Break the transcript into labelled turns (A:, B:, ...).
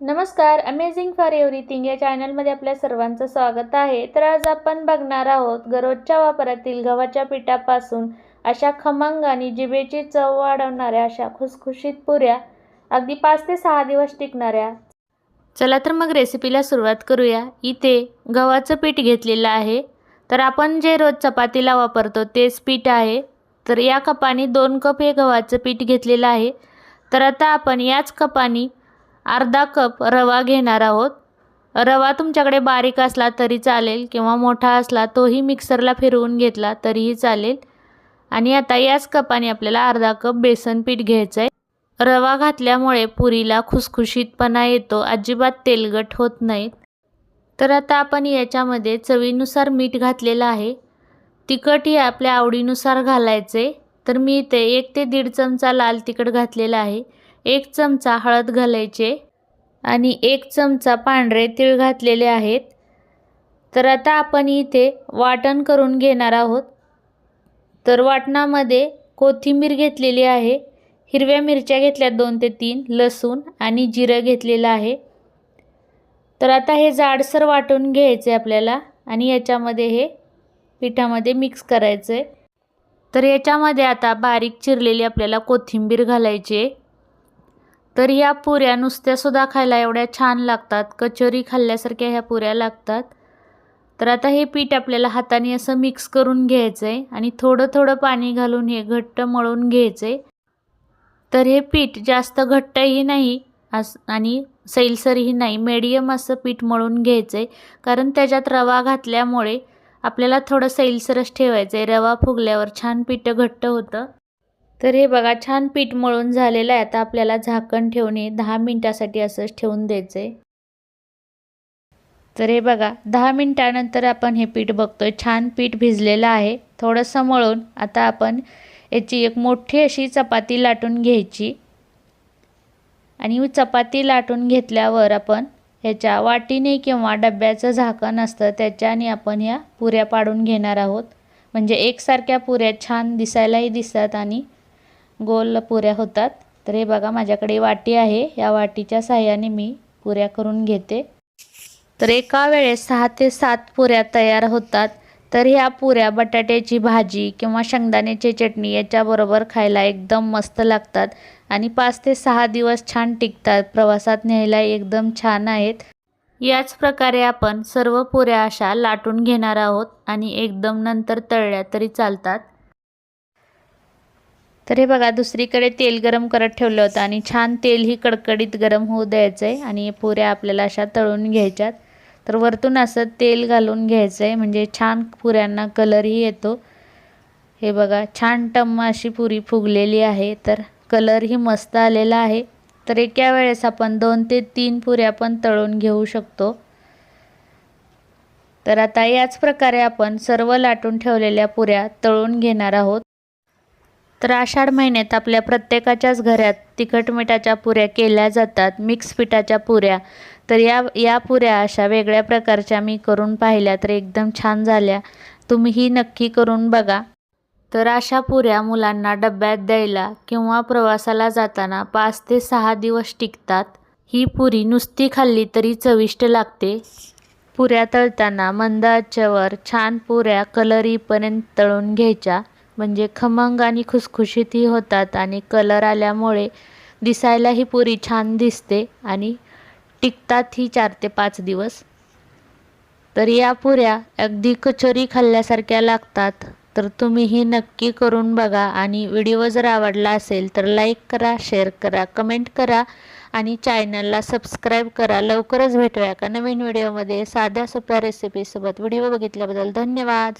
A: नमस्कार amazing for everything या चॅनलमध्ये आपल्या सर्वांचं स्वागत आहे. तर आज आपण बघणार आहोत गरोजच्या वापरातील गव्हाच्या पिठापासून अशा खमंग आणि जिभेची चव वाढवणाऱ्या अशा खुसखुशीत पुऱ्या अगदी पाच ते सहा दिवस टिकणाऱ्या. चला तर मग रेसिपीला सुरुवात करूया. इथे गव्हाचं पीठ घेतलेलं आहे. तर आपण जे रोज चपातीला वापरतो तेच पीठ आहे. तर या कपाने दोन कप हे गव्हाचं पीठ घेतलेलं आहे. तर आता आपण याच कपाने अर्धा कप रवा घेणार आहोत. रवा तुमच्याकडे बारीक असला तरी चालेल किंवा मोठा असला तोही मिक्सरला फिरवून घेतला तरीही चालेल. आणि आता याच कपाने आपल्याला अर्धा कप बेसन पीठ घ्यायचं आहे रवा घातल्यामुळे पुरीला खुसखुशीतपणा येतो अजिबात तेलगट होत नाहीत. तर आता आपण याच्यामध्ये चवीनुसार मीठ घातलेलं आहे. तिखटही आपल्या आवडीनुसार घालायचे. तर मी इथे एक ते दीड चमचा लाल तिखट घातलेला आहे. एक चमचा हळद घालायचे आणि एक चमचा पांढरे तीळ घातलेले आहेत. तर आता आपण इथे वाटण करून घेणार आहोत. तर वाटणामध्ये कोथिंबीर घेतलेली आहे. हिरव्या मिरच्या घेतल्या दोन ते तीन लसूण आणि जिरं घेतलेलं आहे. तर आता हे जाडसर वाटून घ्यायचे आपल्याला आणि याच्यामध्ये हे पिठामध्ये मिक्स करायचं आहे तर याच्यामध्ये आता बारीक चिरलेली आपल्याला कोथिंबीर घालायची आहे. तर ह्या पुऱ्या नुसत्यासुद्धा खायला एवढ्या छान लागतात. कचोरी खाल्ल्यासारख्या ह्या पुऱ्या लागतात. तर आता हे पीठ आपल्याला हाताने असं मिक्स करून घ्यायचं आहे आणि थोडं थोडं पाणी घालून हे घट्ट मळून घ्यायचं आहे तर हे पीठ जास्त घट्टही नाही अस आणि सैलसरही नाही मीडियम असं पीठ मळून घ्यायचं आहे कारण त्याच्यात रवा घातल्यामुळे आपल्याला थोडं सैलसरच ठेवायचं आहे रवा फुगल्यावर छान पीठ घट्ट होतं. तर हे बघा छान पीठ मळून झालेलं आहे. आता आपल्याला झाकण ठेवणे दहा मिनटासाठी असंच ठेवून द्यायचं आहे तर हे बघा दहा मिनटानंतर आपण हे पीठ बघतोय. छान पीठ भिजलेलं आहे. थोडंसं मळून आता आपण याची एक मोठी अशी चपाती लाटून घ्यायची. आणि चपाती लाटून घेतल्यावर आपण ह्याच्या वाटीने किंवा डब्याचं झाकण असतं त्याच्याने आपण ह्या पुऱ्या पाडून घेणार आहोत. म्हणजे एकसारख्या पुऱ्या छान दिसायलाही दिसतात आणि गोल पुऱ्या होतात. तर हे बघा माझ्याकडे वाटी आहे. या वाटीच्या साह्याने मी पुऱ्या करून घेते. तर एका वेळेस सहा ते सात पुऱ्या तयार होतात. तर ह्या पुऱ्या बटाट्याची भाजी किंवा शेंगदाण्याची चटणी याच्याबरोबर खायला एकदम मस्त लागतात आणि पाच ते सहा दिवस छान टिकतात. प्रवासात न्यायला एकदम छान आहेत. याच प्रकारे आपण सर्व पुऱ्या अशा लाटून घेणार आहोत आणि एकदम नंतर तळल्या तरी चालतात. तर हे बघा दुसरीकडे तेल गरम करत ठेवलं होतं आणि छान तेलही कडकडीत गरम होऊ द्यायचं आहे आणि पुऱ्या आपल्याला अशा तळून घ्यायच्यात. तर वरतून असं तेल घालून घ्यायचं आहे म्हणजे छान पुऱ्यांना कलरही येतो. हे बघा छान टम्म अशी पुरी फुगलेली आहे तर कलरही मस्त आलेला आहे. तर एका वेळेस आपण दोन ते तीन पुऱ्या पण तळून घेऊ शकतो. तर आता याच प्रकारे आपण सर्व लाटून ठेवलेल्या पुऱ्या तळून घेणार आहोत. तर आषाढ महिन्यात आपल्या प्रत्येकाच्याच घरात तिखट मिठाच्या पुऱ्या केल्या जातात मिक्स पिठाच्या पुऱ्या. तर या या पुऱ्या अशा वेगळ्या प्रकारच्या मी करून पाहिल्या तर एकदम छान झाल्या. तुम्हीही नक्की करून बघा. तर अशा पुऱ्या मुलांना डब्यात द्यायला किंवा प्रवासाला जाताना पाच ते सहा दिवस टिकतात. ही पुरी नुसती खाल्ली तरी चविष्ट लागते. पुऱ्या तळताना मंद आचेवर छान पुऱ्या कलरीपर्यंत तळून घ्यायच्या. म्हणजे खमंग आणि खुसखुशीतही होतात आणि कलर आल्यामुळे दिसायलाही पुरी छान दिसते आणि टिकतात ही चार ते पाच दिवस. तर या पुऱ्या अगदी कचोरी खाल्ल्यासारख्या लागतात. तर तुम्हीही नक्की करून बघा आणि व्हिडिओ जर आवडला असेल तर लाईक करा शेअर करा कमेंट करा आणि चॅनलला सबस्क्राईब करा. लवकरच भेटूया का नवीन व्हिडिओमध्ये. साध्या सोप्या रेसिपीसोबत व्हिडिओ बघितल्याबद्दल धन्यवाद.